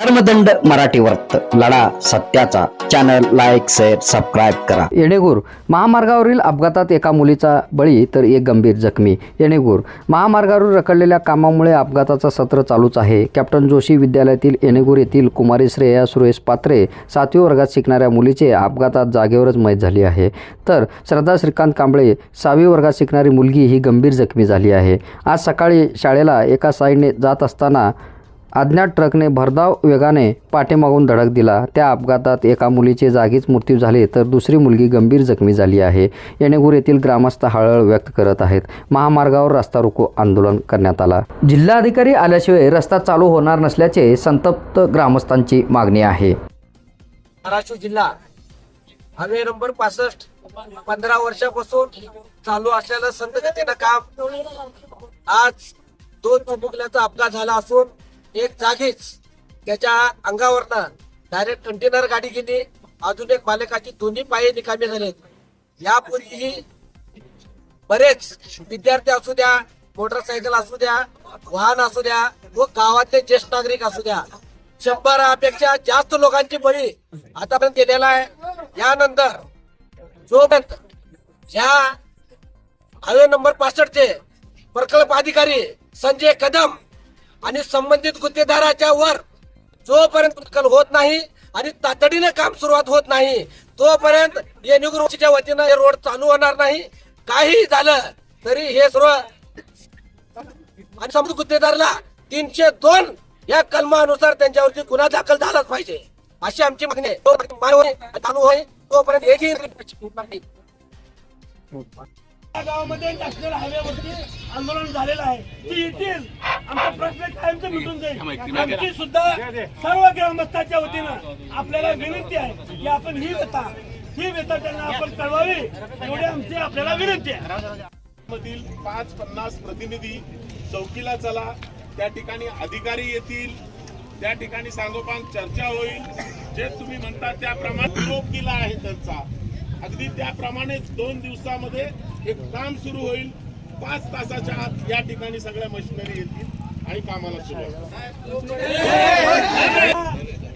धर्मदंड मराठी वर्त लढा सत्याचा. चॅनल लाईक शेअर सबस्क्राईब करा. येणेगूर. महामार्गावरील अपघातात एका मुलीचा बळी तर एक गंभीर जखमी. येणेगूर. महामार्गावर रखडलेल्या कामामुळे अपघाताचा सत्र चालूच आहे. कॅप्टन जोशी विद्यालयातील येणेगूर येथील कुमारी श्रेया सुरेश पात्रे सातवी वर्गात शिकणाऱ्या मुलीचे अपघातात जागेवरच मैत झाली आहे. तर श्रद्धा श्रीकांत कांबळे सहावी वर्गात शिकणारी मुलगी ही गंभीर जखमी झाली आहे. आज सकाळी शाळेला एका साईडने जात असताना अज्ञात ट्रकने भरधाव वेगाने पाठीमागून धडक दिला. त्या अपघातात एका मुलीचे जागीच मृत्यू झाले तर दुसरी मुलगी गंभीर जखमी झाली आहे. येणेगूर येथील ग्रामस्थ हळहळ व्यक्त करत आहेत. महामार्गावर रस्ता रोको आंदोलन करण्यात आला. जिल्हाधिकारी आल्याशिवाय रस्ता चालू होणार नसल्याचे संतप्त ग्रामस्थांची मागणी आहे. धाराशिव जिल्हा हायवे नंबर पासष्ट पंधरा वर्षापासून चालू असलेलं संतगतीनं काम आज दोन अपघात झाला असून एक जागीच त्याच्या अंगावरनं डायरेक्ट कंटेनर गाडी गेली. अजून एक मालकाची दोन्ही पाये निकामी झालेत. यापूर्वीही बरेच विद्यार्थी असू द्या मोटरसायकल असू द्या वाहन असू द्या व गावातले ज्येष्ठ नागरिक असू द्या शंभरापेक्षा जास्त लोकांची बळी आतापर्यंत गेलेला आहे. यानंतर जोपर्यंत ह्या हायवे नंबर पासष्टचे प्रकल्प अधिकारी संजय कदम आणि संबंधित गुत्तेदाराच्या वर जोपर्यंत प्रकल्प होत नाही आणि तातडीने काम सुरुवात होत नाही तोपर्यंत येणेगुरुच्या वतीनं हे रोड चालू होणार नाही. काही झालं तरी हे सर्व आणि समजा गुत्तेदारला तीनशे दोन या कलमानुसार त्यांच्यावरती गुन्हा दाखल झालाच पाहिजे. अशी आमची मागणी आहे. चालू होय तोपर्यंत एकही गावामध्ये नॅशनल हायवेवरती आंदोलन झालेलं आहे. ती येतील. आमचा प्रश्न कायमचं मिटून जाईल. आमची सुद्धा सर्व ग्रामस्थांच्या वतीनं आपल्याला विनंती आहे की आपण ही व्यथा ही व्यथा त्यांना आपण कळवावी. एवढी आमची आपल्याला विनंती आहे. मधील पाच पन्नास प्रतिनिधी चौकीला चला. त्या ठिकाणी अधिकारी येतील. त्या ठिकाणी सांगोपांग चर्चा होईल. जे तुम्ही म्हणता त्याप्रमाणे निरोप केला आहे त्यांचा. अगदी त्याप्रमाणेच दोन दिवसामध्ये हे काम सुरू होईल. पाच तासाच्या आत या ठिकाणी सगळ्या मशिनरी येतील आणि कामाला सुरुवात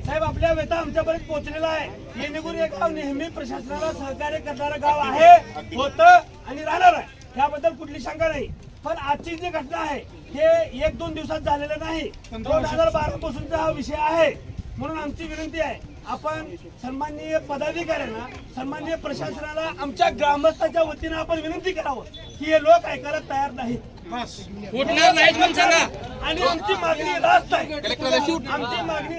साहेब आपल्या वेता आमच्यापर्यंत पोहोचलेला आहे. येणेगुरी हे गाव नेहमी प्रशासनाला सहकार्य करणारं गाव आहे होत आणि राहणार आहे. त्याबद्दल कुठली शंका नाही. पण आजची जी घटना आहे हे एक दोन दिवसात झालेलं नाही. दोन हजार बारा पासूनचा हा विषय आहे. म्हणून आमची विनंती आहे आपण सन्माननीय पदाधिकाऱ्यांना सन्माननीय प्रशासनाला आमच्या ग्रामस्थांच्या वतीनं आपण विनंती करावं की हे लोक ऐकायला तयार नाहीत. आणि आमची मागणी रास्त आहे. आमची मागणी